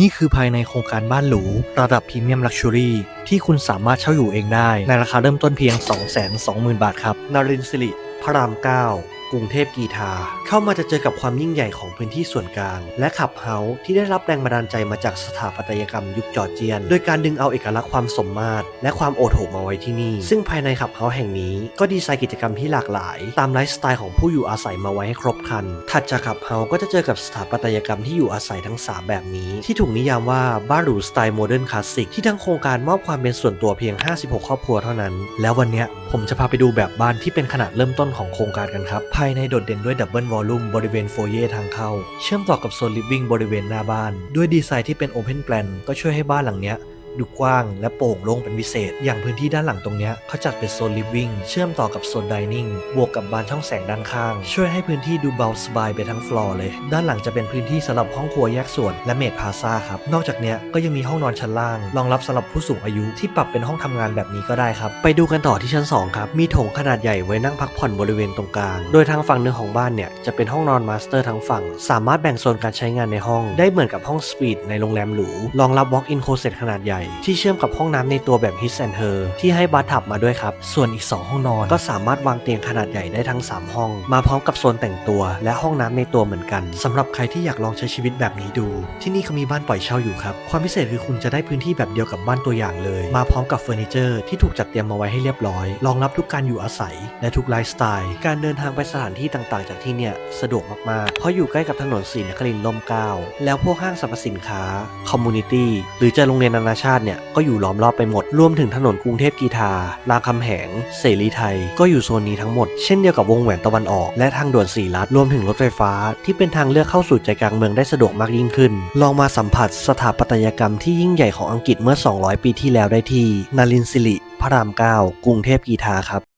นี่คือภายในโครงการบ้านหรู ระดับพรีเมียมลักชัวรี่ที่คุณสามารถเช่าอยู่เองได้ ในราคาเริ่มต้นเพียง 220,000 บาทครับ นารินสิริ พระราม 9 กรุงเทพกีทา เข้ามาจะเจอกับความยิ่งใหญ่ของพื้นที่ส่วนกลาง และขับเฮาส์ที่ได้รับแรงบันดาลใจมาจากสถาปัตยกรรมยุคจอร์เจียน โดยการดึงเอาเอกลักษณ์ความสมมาตรและความโอโถมาไว้ที่นี่ ซึ่งภายในขับเฮาส์แห่งนี้ก็ดีไซน์กิจกรรมที่หลากหลาย ตามไลฟ์สไตล์ของผู้อยู่อาศัยมาไว้ให้ครบครัน ถัดจากขับเฮาส์ก็จะเจอกับสถาปัตยกรรมที่อยู่อาศัยทั้ง 3 แบบนี้ ที่ถูกนิยามว่าบ้านหรูสไตล์โมเดิร์นคลาสสิกที่ทั้งโครงการมอบความเป็นส่วนตัวเพียง 56 ครอบครัวเท่านั้น แล้ววันนี้ผมจะพาไปดูแบบบ้านที่เป็นขนาดเริ่มต้นของโครงการกันครับายในโดดเด่นด้วยดับเบิลวอลลุ่มบริเวณโฟเย่ทางเข้า เชื่อมต่อกับโซนลิฟวิ่งบริเวณหน้าบ้าน ด้วยดีไซน์ที่เป็นโอเพนแปลนก็ช่วยให้บ้านหลังเนี้ย ดูกว้างและโปร่งโล่งเป็นพิเศษ อย่างพื้นที่ด้านหลังตรงนี้เขาจัดเป็นโซนลิฟวิ่งเชื่อมต่อกับโซนดิเนิ่งบวกกับบานช่องแสงด้านข้าง ช่วยให้พื้นที่ดูเบาสบายไปทั้งฟลอร์เลย ด้านหลังจะเป็นพื้นที่สำหรับห้องครัวแยกส่วนและเมดพาซาครับ นอกจากนี้ก็ยังมีห้องนอนชั้นล่าง รองรับสำหรับผู้สูงอายุที่ปรับเป็นห้องทำงานแบบนี้ก็ได้ครับ ไปดูกันต่อที่ชั้น 2 ครับ มีโถงขนาดใหญ่ไว้นั่งพักผ่อนบริเวณตรงกลาง โดยทางฝั่งหนึ่งของบ้านเนี่ยจะเป็นห้องนอนมาสเตอร์ทั้งฝั่ง สามารถแบ่งโซนการใช้งานในห้อง ได้เหมือนกับห้องสวีทในโรงแรมหรู รองรับ walk-in closet ขนาดใหญ่ที่เชื่อมกับห้องน้ำในตัวแบบ his and her ที่ให้บาร์ทับมาด้วยครับ ส่วนอีก 2 ห้องนอนก็สามารถวางเตียงขนาดใหญ่ได้ทั้ง 3 ห้อง มาพร้อมกับโซนแต่งตัวและห้องน้ำในตัวเหมือนกันสำหรับใครที่อยากลองใช้ชีวิตแบบนี้ดู ที่นี่เขามีบ้านปล่อยเช่าอยู่ครับ ความพิเศษคือคุณจะได้พื้นที่แบบเดียวกับบ้านตัวอย่างเลย มาพร้อมกับเฟอร์นิเจอร์ที่ถูกจัดเตรียมมาไว้ให้เรียบร้อย รองรับทุกการอยู่อาศัย และทุกไลฟ์สไตล์ การเดินทางไปสถานที่ต่างๆ จากที่เนี่ยสะดวกมากๆ เพราะอยู่ใกล้กับถนนศรีนครินทร์ลมเก้าแล้วพวกห้างสรรพสินค้าคอมมูนิตี้หรือจะโรงเรียนนานาชาติเนี่ยก็อยู่ล้อมรอบไปหมด รวมถึงถนนกรุงเทพกีทารามคำแหง เสรีไทย ก็อยู่โซนนี้ทั้งหมด เช่นเดียวกับวงแหวนตะวันออก และทางด่วนสีรัฐรวมถึงรถไฟฟ้า ที่เป็นทางเลือกเข้าสู่ใจกลางเมืองได้สะดวกมากยิ่งขึ้น ลองมาสัมผัสสถาปัตยกรรมที่ยิ่งใหญ่ของอังกฤษเมื่อ 200 ปีที่แล้วได้ที่ นารินสิริ พระราม 9 กรุงเทพกีทาครับ